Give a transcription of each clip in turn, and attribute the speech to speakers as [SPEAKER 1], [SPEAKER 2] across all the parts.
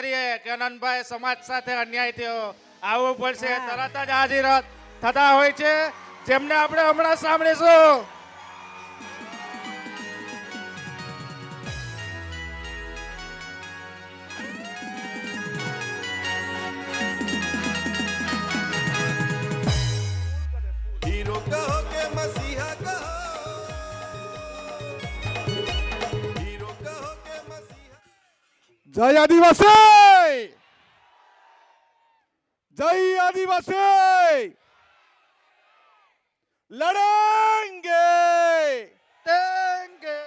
[SPEAKER 1] કરીએ કે અનંતભાઈ સમાજ સાથે અન્યાય થયો. આવવું પડશે. તરત જ હાજર થતા હોય છે. જેમને આપણે હમણાં સાંભળીશું.
[SPEAKER 2] જય આદિવાસી જય આદિવાસી લડેંગે
[SPEAKER 1] તેંગે.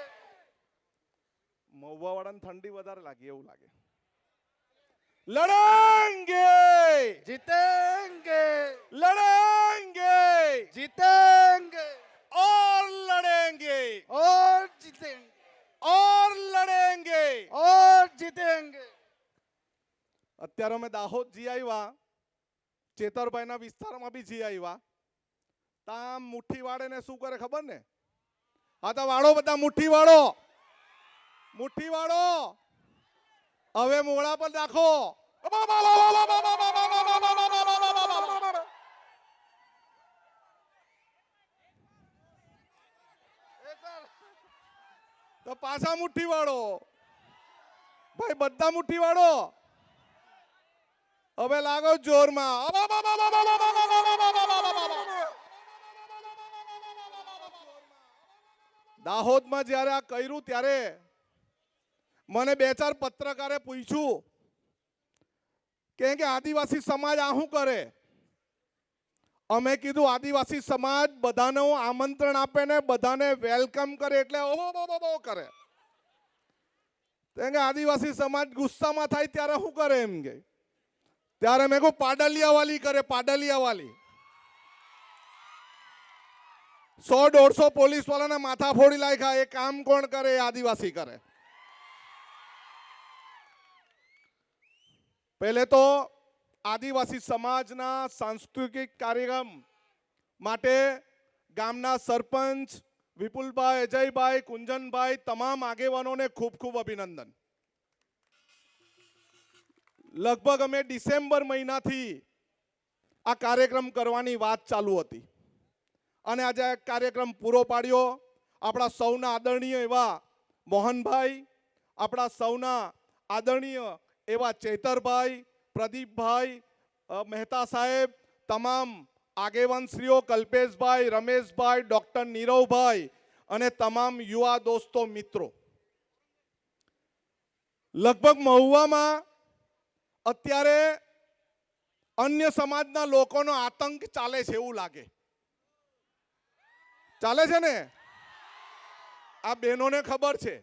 [SPEAKER 2] મહુવા વાળાને ઠંડી વધારે લાગી એવું લાગે લડેંગે
[SPEAKER 1] જીતેંગે
[SPEAKER 2] લડેંગે અત્યારે અમે દાહોદ જી આવ્યા ચેતરભાઈના વિસ્તારમાં બી જી આવ્યા તા મુઠ્ઠી વાળે ને શું કરે ખબર ને? હા તો વાળો બધા મુઠ્ઠી વાળો મુઠ્ઠી વાળો હવે મોડા પર નાખો. તો પાછા મુઠ્ઠી વાળો ભાઈ, બધા મુઠ્ઠી વાળો હવે લાગો જોરમાં. દાહોદમાં જ્યારે આ કર્યું ત્યારે મને બે ચાર પત્રકારે પૂછ્યું કેમ કે આદિવાસી સમાજ આ શું કરે? અમે કીધું આદિવાસી સમાજ બધાને આમંત્રણ આપે ને બધાને વેલકમ કરે એટલે ઓહો કરે. કેમ કે આદિવાસી સમાજ ગુસ્સામાં થાય ત્યારે શું કરે એમ કે? ત્યારે મેં કહું પાડલિયા વાલી કરે પાડલિયા વાલી સો દોઢસો પોલીસ વાળાને માથા ફોડી નાખ્યા એ કામ કોણ કરે? એ આદિવાસી કરે. પહેલે તો આદિવાસી સમાજના સાંસ્કૃતિક કાર્યક્રમ માટે ગામના સરપંચ વિપુલભાઈ, અજયભાઈ, કુંજનભાઈ, તમામ આગેવાનોને ખૂબ ખૂબ અભિનંદન. લગભગ અમે ડિસેમ્બર મહિનાથી આ કાર્યક્રમ કરવાની વાત ચાલુ હતી. અને આજે આ કાર્યક્રમ પૂરો પાડ્યો. આપણા સૌના આદરણીય એવા મોહનભાઈ, આપણા સૌના આદરણીય એવા ચેતરભાઈ, પ્રદીપભાઈ મહેતા સાહેબ, તમામ આગેવાનશ્રીઓ, કલ્પેશભાઈ, રમેશભાઈ, ડૉક્ટર નીરવભાઈ અને તમામ યુવા દોસ્તો મિત્રો. લગભગ મહુવામાં અત્યારે અન્ય સમાજના લોકોનો આતંક ચાલે છે એવું લાગે. ચાલે છે ને? આ બહેનોને ખબર છે.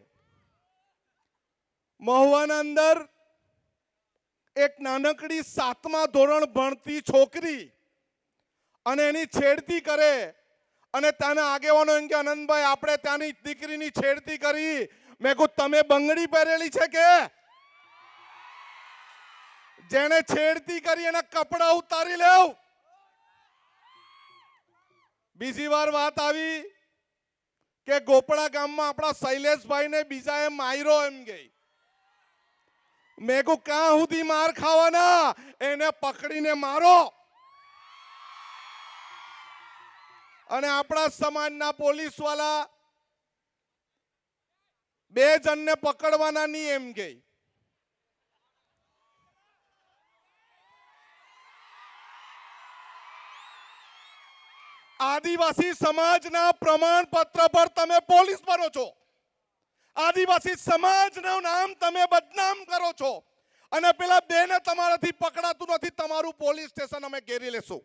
[SPEAKER 2] મહુવાના અંદર એક નાનકડી સાતમા ધોરણ ભણતી છોકરી અને એની છેડતી કરે અને ત્યાંના આગેવાનો એમ કે આનંદભાઈ આપણે ત્યાંની દીકરીની છેડતી કરી. મેં કહું તમે બંગડી પહેરેલી છે કે? જેણે છેડતી કરી એના કપડા ઉતારી લેવ. બીજી વાર વાત આવી કે ગોપડા ગામમાં આપણા શૈલેષભાઈને એ માયરો એમ ગઈ. મેં કહું ક્યાં સુધી માર ખાવાના? એને પકડીને મારો. અને આપણા સમાજના પોલીસવાળા બે જણને પકડવાના નહીં એમ ગઈ. આદિવાસી સમાજના પ્રમાણપત્ર પર તમે પોલીસ બનો છો. આદિવાસી સમાજનું નામ તમે બદનામ કરો છો. અને પેલા બેને તમારાથી પકડાતું નથી, તમારું પોલીસ સ્ટેશન અમે ઘેરી લેશું.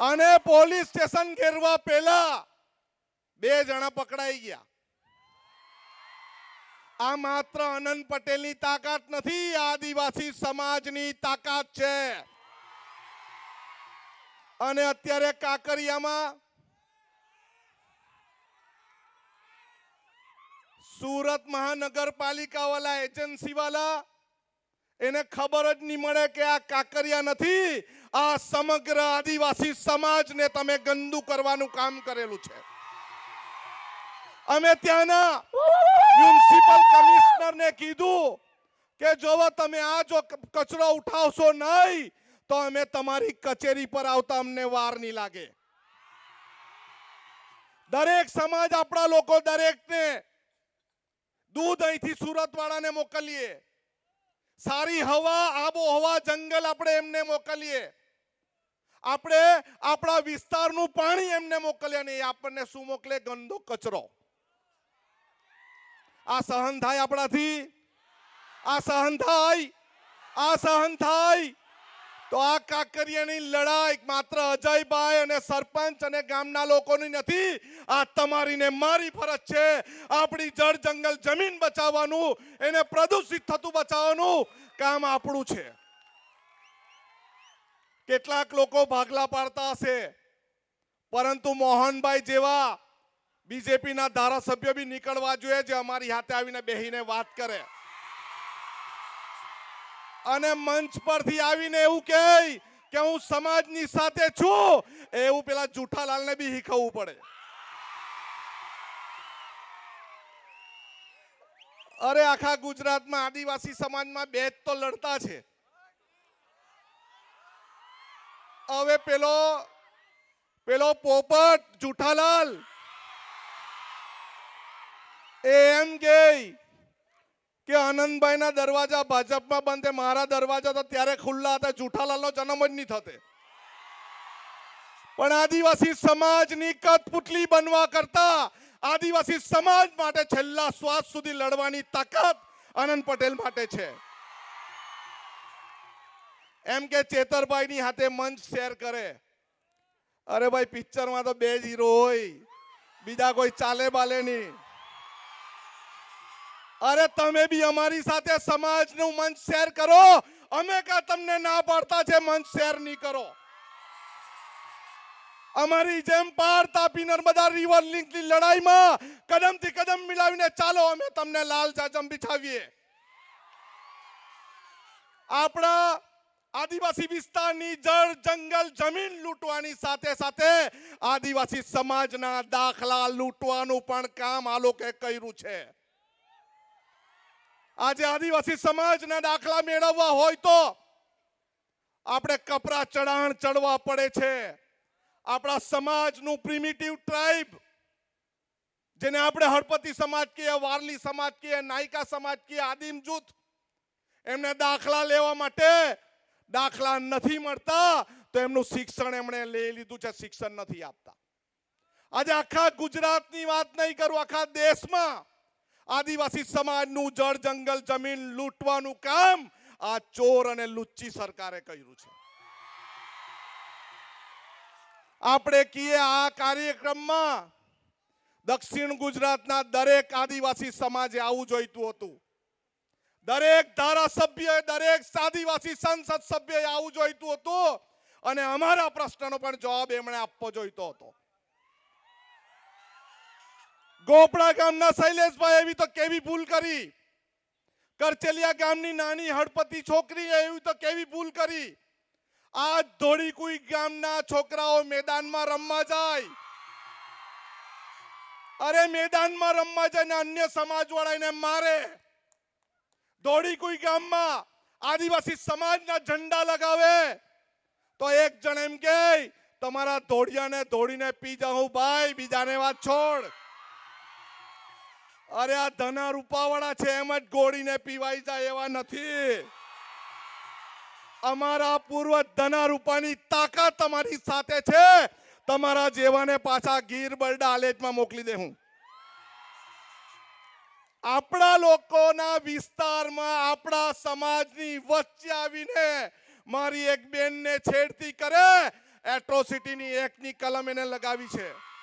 [SPEAKER 2] અને પોલીસ સ્ટેશન ઘેરવા પહેલા બે જણા પકડાઈ ગયા. આ માત્ર અનંત પટેલની તાકાત નથી, આદિવાસી સમાજની તાકાત છે. અને અત્યારે કાકરિયામાં સુરત મહાનગરપાલિકા વાળા એજન્સી વાળા એને ખબર જ નહીં મળે કે આ કાકરિયા નથી, આ સમગ્ર આદિવાસી સમાજને તમે ગંદુ કરવાનું કામ કરેલું છે. અમે ત્યાંના મ્યુનિસિપલ કમિશનરને કીધું કે જોવો તમે આ જો કચરો ઉઠાવશો નહીં તો અમે તમારી કચેરી પર આવતા અમને વાર નહીં લાગે. દરેક સમાજ આપણા લોકો દરેકને દૂધ અહીંથી સુરત વાળાને મોકલીએ. સારી હવા, આબોહવા, જંગલ આપણે એમને મોકલીએ. આપણે આપણા વિસ્તારનું પાણી એમને મોકલીએ અને એ આપણને શું મોકલે? ગંદો કચરો. આ સહન થાય આપણાથી? આ સહન થાય? આ સહન થાય? તો આ કાંકરિયાની લડાઈ માત્ર અજયભાઈ અને સરપંચ અને ગામના લોકોની નથી, આ તમારી ને મારી ફરજ છે. આપણી જળ જંગલ જમીન બચાવવાનું, એને પ્રદૂષિત થતું બચાવવાનું કામ આપણું છે. કેટલાક લોકો ભાગલા પાડતા હશે, પરંતુ મોહનભાઈ જેવા બીજેપીના ધારાસભ્ય બી નીકળવા જોઈએ જે અમારી હાથે આવીને બેહીને વાત કરે. અને મંચ પરથી આવીને એવું કહે કે હું સમાજની સાથે છું એવું પેલા જુઠાલાલને બી શીખવવું પડે. અરે, આખા ગુજરાતમાં આદિવાસી સમાજમાં બે જ તો લડતા છે. હવે પેલો પેલો પોપટ જુઠાલાલ એમ કે કે આનંદભાઈના દરવાજા ભાજપમાં બંધ મારા દરવાજા તો ત્યારે ખુલ્લા હતા, જુઠાલાલનો જન્મ જ નહીં થતે. પણ આદિવાસી સમાજની કઠપુતલી બનવા કરતા આદિવાસી સમાજ માટે છેલ્લા શ્વાસ સુધી લડવાની તાકાત આનંદ પટેલ માટે છે. એમ કે ચેતરભાઈની હાથે મંચ શેર કરે. અરે ભાઈ, પિક્ચરમાં તો બે જ હોય, બીજા કોઈ ચાલે બાલે નહીં અરે તમે બી અમારી સાથે સમાજનું મંચ શેર કરો. અમે કા તમને ના પાડતા છે મંચ શેર નહીં કરો. અમારી જેમ પાર તાપી નર્મદા રિવર લિંકની લડાઈમાં કદમથી કદમ મિલાવીને ચાલો, અમે તમને લાલ જાજમ બિછાવીએ. આપણા આદિવાસી વિસ્તારની જળ, જંગલ, જમીન લૂંટવાની સાથે સાથે આદિવાસી સમાજના દાખલા લૂંટવાનું પણ કામ આ લોકોએ કર્યું છે. આજે આદિવાસી સમાજના દાખલા મેળવવા હોય તો આપણે કપરા ચઢાણ ચડવા પડે છે. આપણા સમાજનું પ્રિમિટિવ ટ્રાઇબ, જેને આપણે હળપતિ સમાજ કહીએ, વારલી સમાજ કહીએ, નાયકા સમાજ કહીએ, આદિમ જૂથ, એમને દાખલા લેવા માટે દાખલા નથી મળતા, તો એમનું શિક્ષણ એમણે લઈ લીધું છે, શિક્ષણ નથી આપતા. આજે આખા ગુજરાતની વાત નહીં કરું, આખા દેશમાં આદિવાસી સમાજનું જળ જંગલ જમીન લૂંટવાનું કામ આ ચોર અને લુચ્ચી સરકારે કર્યું છે. આપણે કહીએ આ કાર્યક્રમમાં દક્ષિણ ગુજરાતના દરેક આદિવાસી સમાજે આવું જોઈતું હતું. દરેક ધારાસભ્ય દરેક આદિવાસી સંસદ સભ્યએ આવું જોઈતું હતું અને અમારા પ્રશ્નનો પણ જવાબ એમણે આપવો જોઈતો હતો. ગોપડા ગામના શૈલેષભાઈ એવી તો કેવી ભૂલ કરી? કરચેલિયા ગામની નાની હળપતિ છોકરી એવી તો કેવી ભૂલ કરી? આજ ધોળીકુઈ ગામના છોકરાઓ મેદાનમાં રમવા જાય. અરે મેદાનમાં રમવા જાય ને અન્ય સમાજવાળાને મારે. ધોળીકુઈ ગામમાં આદિવાસી સમાજના ઝંડા લગાવે. તો એક જણ એમ કે, તમારા ધોળિયાને ધોળીને પી જાઉં, ભાઈ, બીજાને વાત છોડ. અરે આ ધના રૂપાવાળા છે, એમ જ ગોળીને પીવાઈ જાય એવા નથી. અમારા પૂર્વ ધના રૂપાની તાકાત તમારી સાથે છે. તમારા જેવાને પાછા ગીર બરડા આલેજમાં મોકલી દે હું. આપણા લોકોના વિસ્તારમાં આપણા સમાજની વચ્ચે આવીને મારી એક બેનને છેડતી કરે. એટ્રોસિટીની એકની કલમ એને લગાવી છે.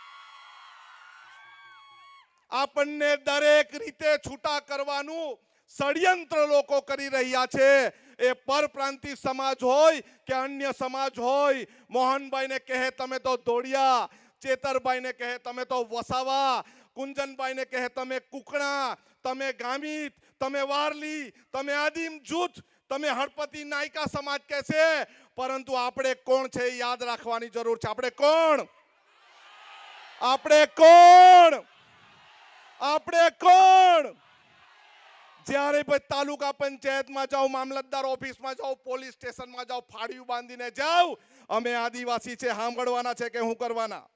[SPEAKER 2] આપણને દરેક રીતે છૂટા કરવાનું ષડયંત્ર લોકો કરી રહ્યા છે. એ પરપ્રાંતિ સમાજ હોય કે અન્ય સમાજ હોય, મોહનભાઈને કહે તમે તો દોડિયા, ચેતરભાઈને કહે તમે તો વસાવા, કુંજનભાઈને કહે તમે કુકણા, તમે ગામિત, તમે વારલી, તમે આદિમ જૂથ, તમે હળપતિ નાયકા સમાજ કહેશે પરંતુ આપણે કોણ છે યાદ રાખવાની જરૂર છે. આપણે કોણ? આપણે કોણ? આપણે કોણ? જ્યારે ભાઈ તાલુકા પંચાયતમાં જાઓ, મામલતદાર ઓફિસમાં જાઓ, પોલીસ સ્ટેશનમાં જાઓ, ફાળિયું બાંધીને જાઓ, અમે આદિવાસી છે, સાંભળવાના છે કે હું કરવાના?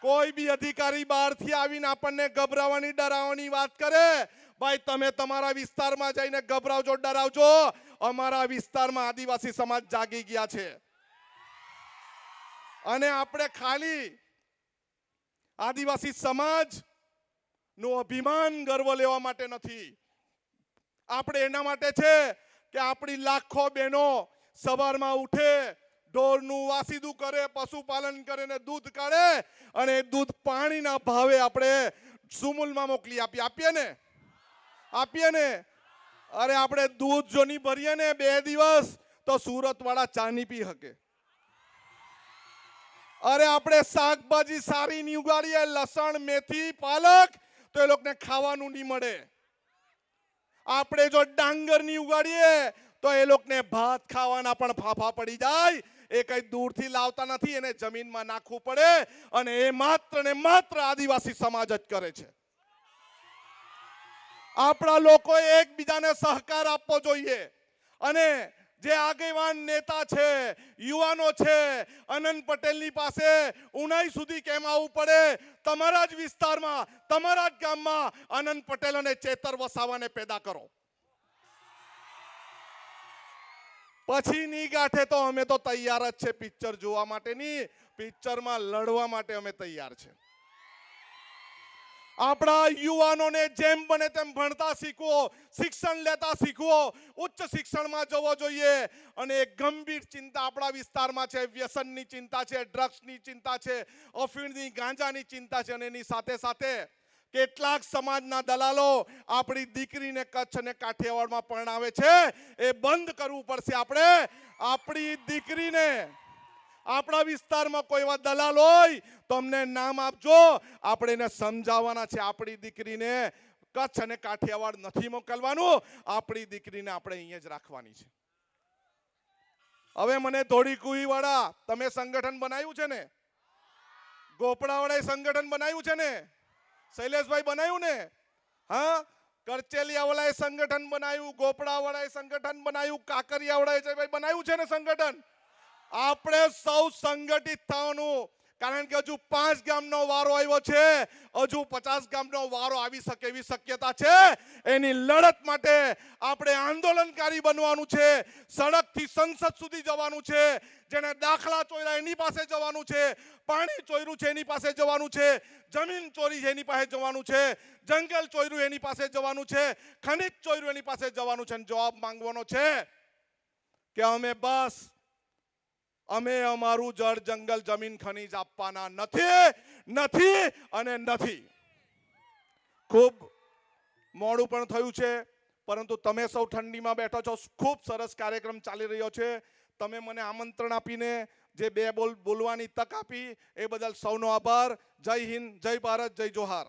[SPEAKER 2] કોઈ બી અધિકારી બહારથી આવીને આપણને ગભરાવાની, ડરાવવાની વાત કરે, ભાઈ તમે તમારા વિસ્તારમાં જઈને ગભરાવજો, ડરાવજો. અમારા વિસ્તારમાં આદિવાસી સમાજ જાગી ગયા છે. અને આપણે ખાલી આદિવાસી સમાજનું અભિમાન ગર્વ લેવા માટે નથી. આપણે એના માટે છે કે આપણી લાખો બહેનો સવારમાં ઉઠે, ઢોરનું વાસીદું કરે, પશુપાલન કરે ને દૂધ કાઢે અને દૂધ પાણીના ભાવે આપણે સુમૂલમાં મોકલી આપીએ આપીએ ને? આપીએ ને? અરે આપણે દૂધ જો નહીં ભરીએ ને બે દિવસ તો સુરતવાળા ચા ચાની પી શકે. અરે આપણે શાકભાજી સારી નહીં ઉગાડીએ, લસણ, મેથી, પાલક, તો એ લોકોને ખાવાનું નહીં મળે. આપણે જો ડાંગર નહીં ઉગાડીએ, તો એ લોકોને ભાત ખાવાના પણ ફાફા પડી જાય. એ કઈ દૂરથી લાવતા નથી, એને જમીનમાં નાખવું પડે અને એ માત્ર ને માત્ર આદિવાસી સમાજ જ કરે છે. આપણા લોકોએ એકબીજાને સહકાર આપવો જોઈએ અને જે આગેવાન નેતા છે, યુવાનો છે, અનંત પટેલની પાસે ઉનાઈ સુધી કેમ આવવું પડે? તમારા જ વિસ્તારમાં, તમારા જ ગામમાં અનંત પટેલ અને ચેતર વસાવાને પેદા કરો. પછી ની ગાંઠે તો અમે તો તૈયાર જ છે પિક્ચર જોવા માટેની. પિક્ચરમાં લડવા માટે અમે તૈયાર છે. આપણા યુવાનોને જેમ બને તેમ ભણતા શીખવો, શિક્ષણ લેતા શીખવો, ઉચ્ચ શિક્ષણમાં જવો જોઈએ. અને એક ગંભીર ચિંતા આપણા વિસ્તારમાં છે, વ્યસનની ચિંતા છે, ડ્રગ્સની ચિંતા છે, અફીણની, ગાંજાની ચિંતા છે અને એની સાથે સાથે કેટલાક સમાજના દલાલો આપણી દીકરીને કચ્છ અને કાઠિયાવાડમાં પરણાવે છે. એ બંધ કરવું પડશે. આપણે આપણી દીકરીને આપણા વિસ્તારમાં કોઈ એવા દલાલ હોય તો અમને નામ આપજો. આપણે એને સમજાવવાના છે, આપણી દીકરીને કચ્છ અને કાઠિયાવાડ નથી મોકલવાનું. આપણી દીકરીને આપણે અહીંયા જ રાખવાની છે. હવે મને ધોળી કુઈ વાળા તમે સંગઠન બનાવ્યું છે ને? ગોપડા વાળાએ સંગઠન બનાવ્યું છે ને? શૈલેષભાઈ બનાવ્યું ને? હા? કરચેલિયા વાળાએ સંગઠન બનાવ્યું ગોપડા વાળાએ સંગઠન બનાવ્યું કાકરિયા વાળાએ ભાઈ બનાવ્યું છે ને સંગઠન? આપણે સૌ સંગઠિત થવાનું. કારણ કે હજુ પાંચ ગામનો વારો આવ્યો છે. હજુ પચાસ ગામનો વારો આવી શકે એવી શક્યતા છે. એની લડત માટે આપણે આંદોલનકારી બનવાનું છે. સડકથી સંસદ સુધી જવાનું છે. જેને દાખલા ચોર્યા એની પાસે જવાનું છે. પાણી ચોર્યું છે એની પાસે જવાનું છે. જમીન ચોરી છે એની પાસે જવાનું છે. જંગલ ચોર્યું એની પાસે જવાનું છે. ખનિજ ચોર્યું એની પાસે જવાનું છે અને જવાબ માંગવાનો છે કે અમે બસ અમે અમારું જળ જંગલ જમીન ખનીજ આપવાના નથી નથી અને નથી. ખૂબ મોડું પણ થયું છે, પરંતુ તમે સૌ ઠંડીમાં બેઠો છો. ખૂબ સરસ કાર્યક્રમ ચાલી રહ્યો છે. તમે મને આમંત્રણ આપીને જે બે બોલ બોલવાની તક આપી, એ બદલ સૌનો આભાર. જય હિન્દ, જય ભારત, જય જોહાર.